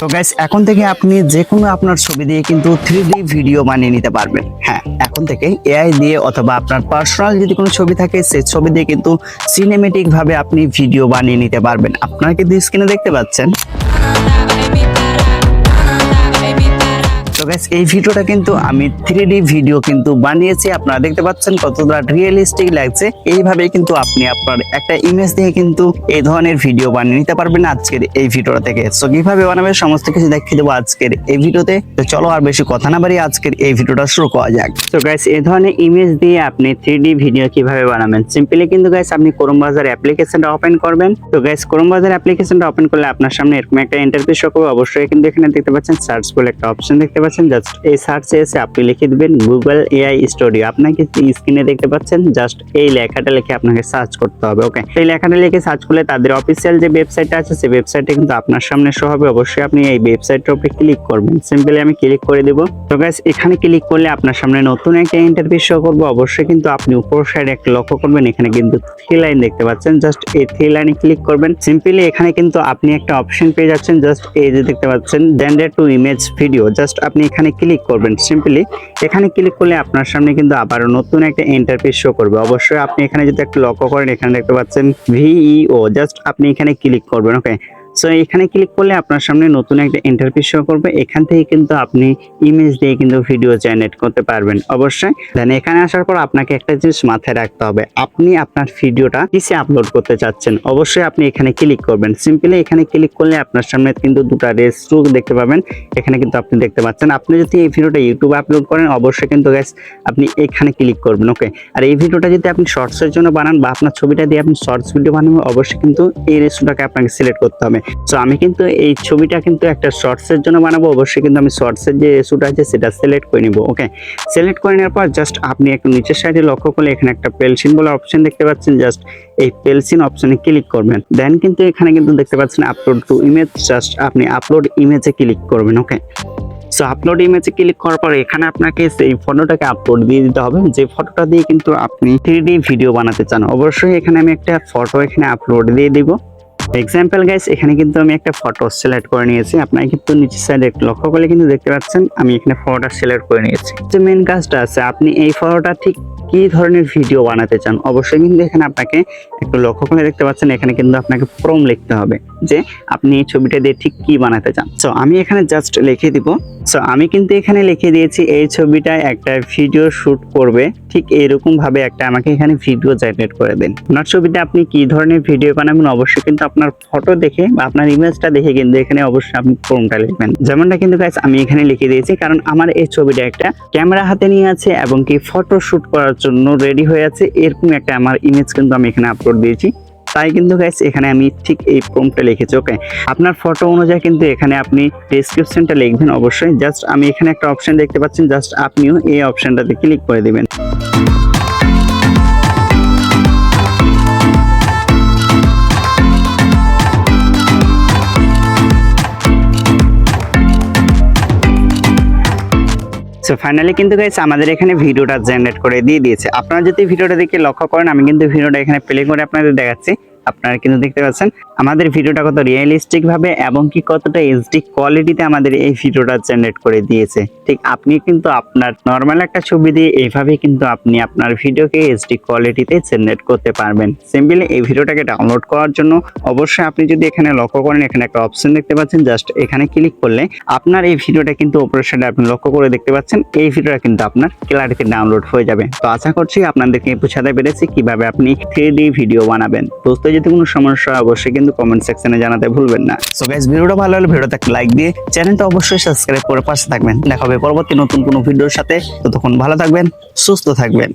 তো গাইস এখন থেকে আপনি যে কোনো আপনার ছবি দিয়ে কিন্তু থ্রি ভিডিও বানিয়ে নিতে পারবেন। হ্যাঁ এখন থেকে এআই দিয়ে অথবা আপনার পার্সোনাল যদি কোনো ছবি থাকে, সেই ছবি দিয়ে কিন্তু সিনেমেটিক ভাবে আপনি ভিডিও বানিয়ে নিতে পারবেন। আপনারা কিন্তু স্ক্রিনে দেখতে পাচ্ছেন। গাইস এই ভিডিওটা কিন্তু আমি থ্রি ভিডিও কিন্তু বানিয়েছি। আপনারা দেখতে পাচ্ছেন কতটা রিয়েলিস্টিক লাগছে। এইভাবে কিন্তু আপনি আপনার একটা ইমেজ দিয়ে কিন্তু এই ধরনের ভিডিও বানিয়ে নিতে পারবেন আজকের এই ভিডিওটা থেকে। সো কীভাবে বানাবে সমস্ত কিছু দেখিয়ে দেবো আজকের এই ভিডিওতে। তো চলো আর বেশি কথা না বাড়িয়ে আজকের এই ভিডিওটা শুরু করা যাক। তো গাইস এই ধরনের ইমেজ দিয়ে আপনি থ্রি ভিডিও কীভাবে বানাবেন? সিম্পলি কিন্তু গাইস আপনি ক্রোম ব্রাউজার অ্যাপ্লিকেশনটা ওপেন করবেন। তো গাইস ক্রোম ব্রাউজার অ্যাপ্লিকেশনটা ওপেন করলে আপনার সামনে এরকম একটা ইন্টারফেস শো করবে। অবশ্যই কিন্তু এখানে দেখতে পাচ্ছেন সার্চ বলে একটা অপশন দেখতে পাচ্ছেন। জাস্ট এই সার্চে এসে আপনি লিখে দিবেন গুগল এআই স্টুডিও আপনাকে স্ক্রিনে দেখতে পাচ্ছেন জাস্ট এই লেখাটা লিখে আপনাকে সার্চ করতে হবে ওকে এই লেখাটা লিখে সার্চ করলে তাদের অফিসিয়াল যে ওয়েবসাইটটা আছে, সেই ওয়েবসাইটে কিন্তু আপনার সামনে শো হবে। অবশ্যই আপনি এই ওয়েবসাইটের উপরে ক্লিক করবেন। সিম্পলি আমি ক্লিক করে দেবো। তো গাইস এখানে ক্লিক করলে আপনার সামনে নতুন একটা ইন্টারভিউ শো করবে। অবশ্যই কিন্তু আপনি উপর সাইডে একটা লক্ষ্য করবেন, এখানে কিন্তু থ্রি লাইন দেখতে পাচ্ছেন। জাস্ট এই থ্রি লাইনে ক্লিক করবেন। সিম্পলি এখানে কিন্তু আপনি একটা অপশন পেয়ে যাচ্ছেন জাস্ট এই যে দেখতে পাচ্ছেন gender to image video just আপনি এখানে ক্লিক করবেন সিম্পলি এখানে ক্লিক করলে আপনার সামনে কিন্তু আবার নতুন একটা ইন্টারফেস শো করবে। অবশ্যই আপনি এখানে যদি একটু লক্ষ্য করেন, এখানে দেখতে পাচ্ছেন ভিইও জাস্ট আপনি এখানে ক্লিক করবেন ওকে সো এখানে ক্লিক করলে আপনার সামনে নতুন একটা ইন্টারফেস শো করবে। এখান থেকে কিন্তু আপনি ইমেজ দিয়ে কিন্তু ভিডিও জেনারেট করতে পারবেন অবশ্যই। দেন এখানে আসার পর আপনাকে একটা জিনিস মাথায় রাখতে হবে। আপনি আপনার ভিডিওটা কিসে আপলোড করতে চাচ্ছেন, অবশ্যই আপনি এখানে ক্লিক করবেন। সিম্পলি এখানে ক্লিক করলে আপনার সামনে কিন্তু দুটো রেস্ট্রু দেখতে পাবেন। এখানে কিন্তু আপনি দেখতে পাচ্ছেন, আপনি যদি এই ভিডিওটা ইউটিউবে আপলোড করেন, অবশ্যই কিন্তু গ্যাস আপনি এখানে ক্লিক করবেন ওকে আর এই ভিডিওটা যদি আপনি শর্টসের জন্য বানান বা আপনার ছবিটা দিয়ে আপনি শর্টস ভিডিও বানাবেন অবশ্যই কিন্তু এই রেস্ট্রুটাকে আপনাকে সিলেক্ট করতে হবে। সো আমি কিন্তু এই ছবিটা কিন্তু একটা শর্টসের জন্য বানাবো। অবশ্যই কিন্তু আমি শর্টসের যে রেস্যুটা আছে, সেটা সিলেক্ট করে নিব ওকে সিলেক্ট করে নেওয়ার পর জাস্ট আপনি একটু নিচের সাইডে লক্ষ্য করলে এখানে একটা পেলসিন বলে অপশন দেখতে পাচ্ছেন। জাস্ট এই পেলসিন অপশনে ক্লিক করবেন। দেন কিন্তু এখানে কিন্তু দেখতে পাচ্ছেন আপলোড টু ইমেজ জাস্ট আপনি আপলোড ইমেজে ক্লিক করবেন ওকে সো আপলোড ইমেজে ক্লিক করার পর এখানে আপনাকে সেই ফটোটাকে আপলোড দিয়ে দিতে হবে। যে ফটোটা দিয়ে কিন্তু আপনি থ্রি ভিডিও বানাতে চান, অবশ্যই এখানে আমি একটা ফটো এখানে আপলোড দিয়ে দিব। এক্সাম্পল গাইস এখানে কিন্তু আমি একটা ফটো সিলেক্ট করে নিয়েছি। আপনারা কিন্তু নিচের সাইডে লক্ষ্য করলে কিন্তু দেখতে পাচ্ছেন, আমি এখানে ফটোটা সিলেক্ট করে নিয়েছি। যে মেন কাজটা আছে, আপনি এই ফটোটা ঠিক কি ধরনের ভিডিও বানাতে চান, অবশ্যই কিন্তু এখানে আপনাকে একটু লক্ষ্য করে দেখতে পাচ্ছেন, এখানে কিন্তু আপনাকে প্রম লিখতে হবে যে আপনি এই ছবিটা দিয়ে ঠিক কি বানাতে চান। সো আমি এখানে জাস্ট লিখে দিব। সো আমি কিন্তু এখানে লিখে দিয়েছি, এই ছবিটায় একটা ভিডিও শুট করবে। ঠিক এরকম ভাবে একটা আমাকে এখানে ভিডিও জেনারেট করে দেন। আপনার ছবিতে আপনি কি ধরনের ভিডিও বানাবেন, অবশ্যই কিন্তু আপনার ফটো দেখে বা আপনার ইমেজটা দেখে কিন্তু এখানে অবশ্যই আপনি ফর্মটা লিখবেন। যেমনটা কিন্তু আমি এখানে লিখে দিয়েছি, কারণ আমার এই ছবিটা একটা ক্যামেরা হাতে নিয়ে আছে এবং কি ফটো শুট করার জন্য রেডি হয়ে আছে। এরকম একটা আমার ইমেজ কিন্তু আমি এখানে আপলোড দিয়েছি। তাই কিন্তু গাইস এখানে আমি ঠিক এই প্রমটা লিখেছি ওকে আপনার ফটো অনুযায়ী কিন্তু এখানে আপনি ডেসক্রিপশনটা লিখবেন অবশ্যই। জাস্ট আমি এখানে একটা অপশন দেখতে পাচ্ছেন জাস্ট আপনিও এই অপশনটাতে ক্লিক করে দিবেন। সো ফাইনালি কিন্তু গাইস আমাদের এখানে ভিডিওটা জেনারেট করে দিয়ে দিয়েছে। আপনারা যদি ভিডিওটা দেখে লক্ষ্য করেন, আমি কিন্তু ভিডিওটা এখানে প্লে করে আপনাদের দেখাচ্ছি। আপনারা কিন্তু দেখতে পাচ্ছেন, আমাদের ভিডিওটা কত রিয়েলিস্টিক ভাবে এবং কি কতটা এইচডি কোয়ালিটিতে আমাদের এই ভিডিওটা জেনারেট করে দিয়েছে। ঠিক আপনি কিন্তু আপনার নর্মাল একটা ছবি দিয়ে এইভাবে কিন্তু আপনি আপনার ভিডিওকে এইচডি কোয়ালিটিতে জেনারেট করতে পারবেন। সিম্পলি এই ভিডিওটাকে ডাউনলোড করার জন্য অবশ্যই আপনি যদি এখানে লক্ষ্য করেন, এখানে একটা অপশন দেখতে পাচ্ছেন জাস্ট এখানে ক্লিক করলে আপনার এই ভিডিওটা কিন্তু উপরের সাইডে আপনি লক্ষ্য করে দেখতে পাচ্ছেন, এই ভিডিওটা কিন্তু আপনার ক্লারিতে ডাউনলোড হয়ে যাবে। তো আশা করছি আপনাদেরকে বুঝাতে পেরেছি কীভাবে আপনি থ্রি ভিডিও বানাবেন। বুঝতে যদি কোনো সমস্যা হয়, অবশ্যই কিন্তু কমেন্ট সেকশনে জানাতে ভুলবেন না। সো গাইস ভিডিওটা ভালো হলে ভিডিওতে একটা লাইক দিয়ে চ্যানেলটা অবশ্যই সাবস্ক্রাইব করে পাশে থাকবেন। দেখা হবে পরবর্তী নতুন কোনো ভিডিওর সাথে। ততক্ষণ ভালো থাকবেন, সুস্থ থাকবেন।